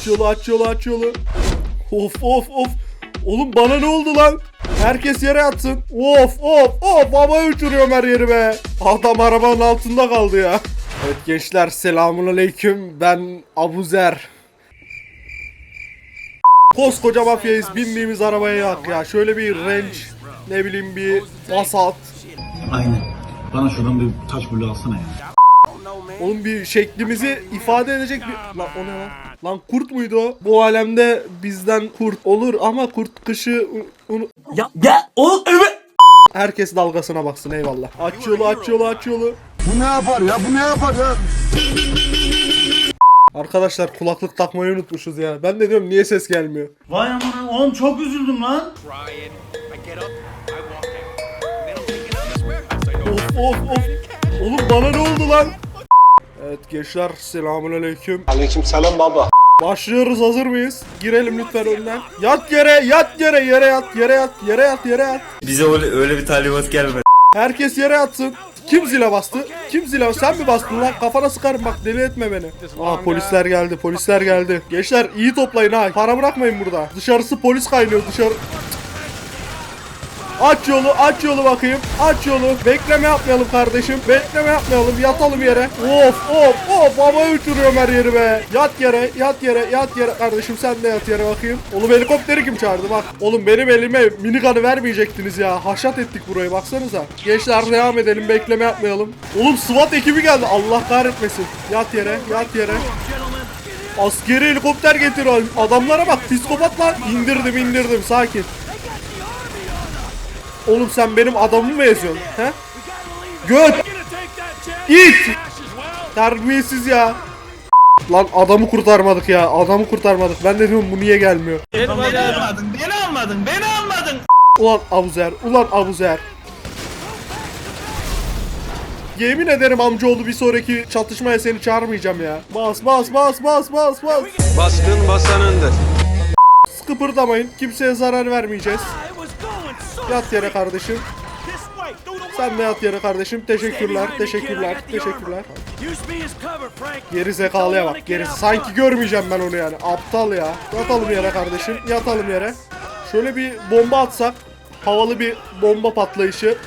Aç yolu aç yolu aç yolu. Of of of. Oğlum bana ne oldu lan? Herkes yere yatsın. Of of of havaya uçuruyorum her yeri be. Adam arabanın altında kaldı ya. Evet gençler selamun aleyküm. Ben Abuzer. Koskoca mafyayız. Bindiğimiz arabaya yak ya. Şöyle bir range. Ne bileyim bir Passat. Aynen. Bana şuradan bir taş bulu alsana ya. Oğlum bir şeklimizi ifade edecek bir... Lan o ne lan? Lan kurt muydu o? Bu alemde bizden kurt olur ama kurt kışı... Unu... Ya ya o evet. Herkes dalgasına baksın eyvallah. Aç yolu aç yolu aç yolu. Bu ne yapar ya? Bu ne yapar ya? Arkadaşlar kulaklık takmayı unutmuşuz ya. Ben de diyorum niye ses gelmiyor. Vay aman oğlum çok üzüldüm lan. Of of of. Oğlum bana ne oldu lan? Evet gençler selamünaleyküm. Aleyküm selam baba. Başlıyoruz hazır mıyız? Girelim lütfen önden. Yat yere yat yere yere yat yere yat yere yat yere yat. Bize öyle, öyle bir talimat gelmedi. Herkes yere yatsın. Kim zile bastı? Kim zile Sen mi bastın lan? Kafana sıkarım bak deli etme beni. Aa polisler geldi polisler geldi. Gençler iyi toplayın ha. Para bırakmayın burada. Dışarısı polis kaynıyor dışarı. Aç yolu aç yolu bakayım. Aç yolu. Bekleme yapmayalım kardeşim. Bekleme yapmayalım. Yatalım yere. Of of of havaya uçuruyorum her yeri be. Yat yere yat yere yat yere kardeşim sen de yat yere bakayım. Oğlum helikopteri kim çağırdı bak. Oğlum benim elime minigun'ı vermeyecektiniz ya. Haşat ettik burayı baksanıza. Gençler devam edelim bekleme yapmayalım. Oğlum SWAT ekibi geldi. Allah kahretmesin. Yat yere yat yere. Askeri helikopter getir adamlara bak psikopat. İndirdim indirdim sakin. Oğlum sen benim adamımı mı eziyorsun? He? Göt! İt! Terbiyesiz ya. Lan adamı kurtarmadık ya. Adamı kurtarmadık. Ben de diyorum bu niye gelmiyor? Beni almadın, beni almadın, beni almadın. Ulan Abuzer. Ulan Abuzer. Yemin ederim amcaoğlu bir sonraki çatışmaya seni çağırmayacağım ya. Bas bas bas bas bas bas. Baskın basanındır. Kıpırdamayın. Kimseye zarar vermeyeceğiz. Yat yere kardeşim. Sen de yat yere kardeşim. Teşekkürler. Teşekkürler. Teşekkürler. Geri zekalıya bak. Geri sanki görmeyeceğim ben onu yani. Aptal ya. Yatalım yere kardeşim. Yatalım yere. Şöyle bir bomba atsak. Havalı bir bomba patlayışı.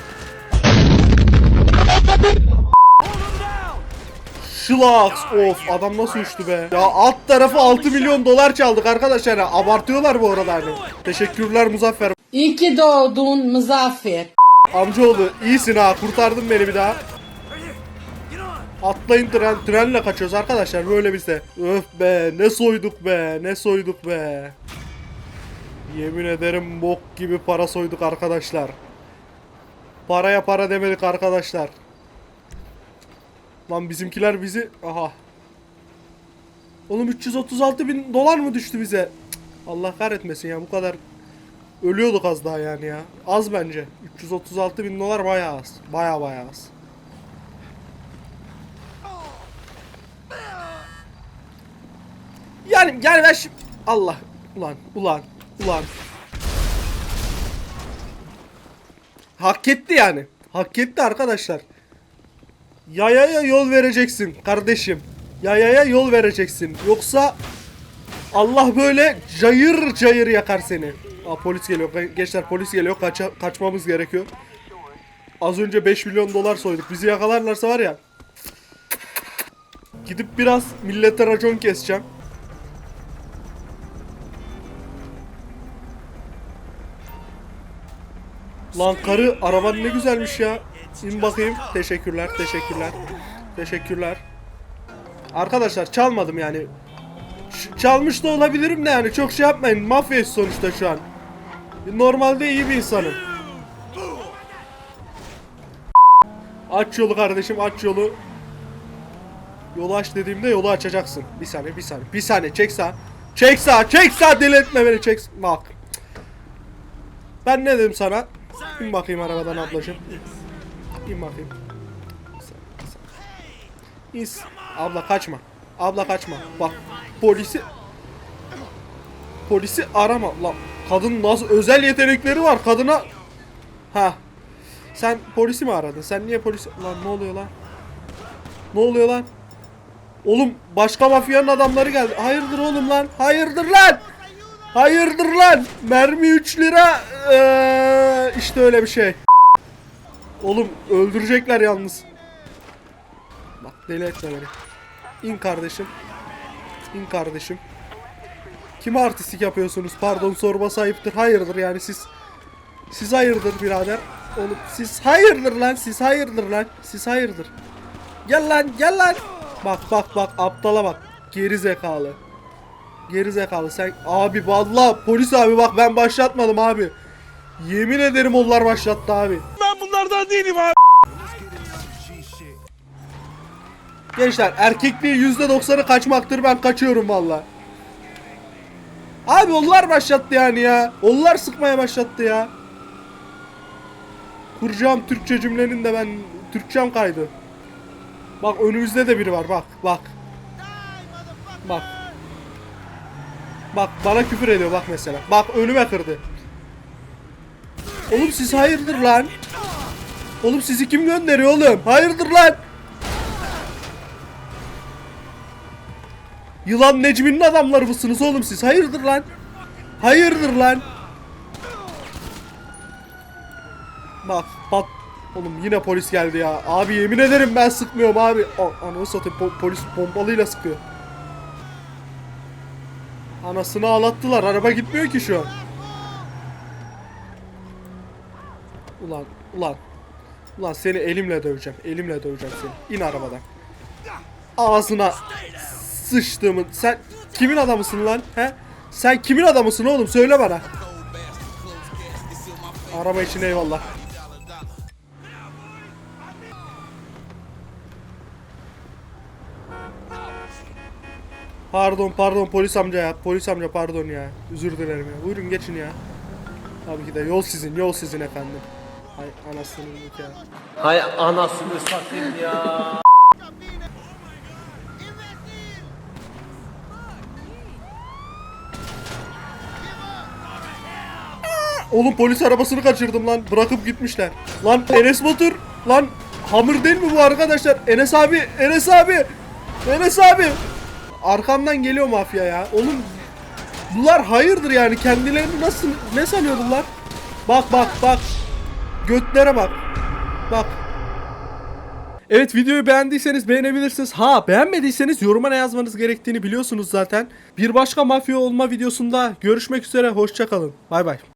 Şılaks. Of adam nasıl uçtu be. Ya alt tarafı 6 milyon dolar çaldık arkadaşlar. ya. Abartıyorlar bu arada hani. Teşekkürler Muzaffer. İyi ki doğdun Muzaffer. Amcaoğlu iyisin ha kurtardın beni bir daha. Atlayın tren, trenle kaçıyoruz arkadaşlar böyle bize. Öf be ne soyduk be ne soyduk be. Yemin ederim bok gibi para soyduk arkadaşlar. Paraya para demedik arkadaşlar. Lan bizimkiler bizi... Aha. Oğlum 336 bin dolar mı düştü bize? Allah kahretmesin ya bu kadar Ölüyorduk az daha yani ya. Az bence. 336 bin dolar bayağı az. Bayağı bayağı az. Yani yani ben şimdi... Allah. Ulan ulan ulan. Hak etti yani. Hak etti arkadaşlar. Yayaya yol vereceksin kardeşim. Yayaya yol vereceksin. Yoksa Allah böyle cayır cayır yakar seni. Aa, polis geliyor. Gençler polis geliyor. Kaça, kaçmamız gerekiyor. Az önce 5 milyon dolar soyduk. Bizi yakalarlarsa var ya. Gidip biraz millete racon keseceğim. Lan karı araban ne güzelmiş ya. İn bakayım. Teşekkürler, teşekkürler. Teşekkürler. Arkadaşlar çalmadım yani. Çalmış da olabilirim de yani çok şey yapmayın. Mafya sonuçta şu an. Normalde iyi bir insanım. Aç yolu kardeşim aç yolu. Yolu aç dediğimde yolu açacaksın. Bir saniye bir saniye. Bir saniye çek sağ. Çek sağ çek sağ deli etme beni çek. Bak. Ben ne dedim sana? İn bakayım arabadan ablacığım. İn bakayım. İn. Abla kaçma. Abla kaçma. Bak polisi polisi arama. Lan kadın nasıl özel yetenekleri var kadına. Ha. Sen polisi mi aradın? Sen niye polisi... Lan ne oluyor lan? Ne oluyor lan? Oğlum başka mafyanın adamları geldi. Hayırdır oğlum lan? Hayırdır lan? Hayırdır lan? Mermi 3 lira. Ee, işte öyle bir şey. Oğlum öldürecekler yalnız. Bak deli etme beni. İn kardeşim. İn kardeşim. Kime artistik yapıyorsunuz? Pardon sorma ayıptır. Hayırdır yani siz. Siz hayırdır birader. Oğlum siz hayırdır lan. Siz hayırdır lan. Siz hayırdır. Gel lan gel lan. Bak bak bak aptala bak. Geri zekalı. Geri zekalı sen abi vallahi polis abi bak ben başlatmadım abi. Yemin ederim onlar başlattı abi. Ben bunlardan değilim abi. Gençler erkekliği %90'ı kaçmaktır ben kaçıyorum valla. Abi onlar başlattı yani ya. Onlar sıkmaya başlattı ya. Kuracağım Türkçe cümlenin de ben Türkçem kaydı. Bak önümüzde de biri var bak bak. Bak. Bak bana küfür ediyor bak mesela. Bak önüme kırdı. Oğlum siz hayırdır lan? Oğlum sizi kim gönderiyor oğlum? Hayırdır lan? Yılan Necmi'nin adamları mısınız oğlum siz? Hayırdır lan? Hayırdır lan? Bak pat Oğlum yine polis geldi ya. Abi yemin ederim ben sıkmıyorum abi. A- Ananı satayım po- polis pompalıyla sıkıyor. Anasını ağlattılar. Araba gitmiyor ki şu an. Ulan ulan. Ulan seni elimle döveceğim. Elimle döveceğim seni. İn arabadan. Ağzına sıçtığımın. Sen kimin adamısın lan? He? Sen kimin adamısın oğlum? Söyle bana. Araba için eyvallah. Pardon pardon polis amca ya. Polis amca pardon ya. Özür dilerim ya. Buyurun geçin ya. Tabii ki de yol sizin, yol sizin efendim. Hay anasının nikahı. Hay anasını satayım ya. Oğlum polis arabasını kaçırdım lan. Bırakıp gitmişler. Lan Enes Batur. Lan hamur değil mi bu arkadaşlar? Enes abi. Enes abi. Enes abi. Arkamdan geliyor mafya ya. Oğlum bunlar hayırdır yani. Kendilerini nasıl ne sanıyor bunlar? Bak bak bak. Götlere bak. Bak. Evet videoyu beğendiyseniz beğenebilirsiniz. Ha beğenmediyseniz yoruma ne yazmanız gerektiğini biliyorsunuz zaten. Bir başka mafya olma videosunda görüşmek üzere. Hoşçakalın. Bay bay.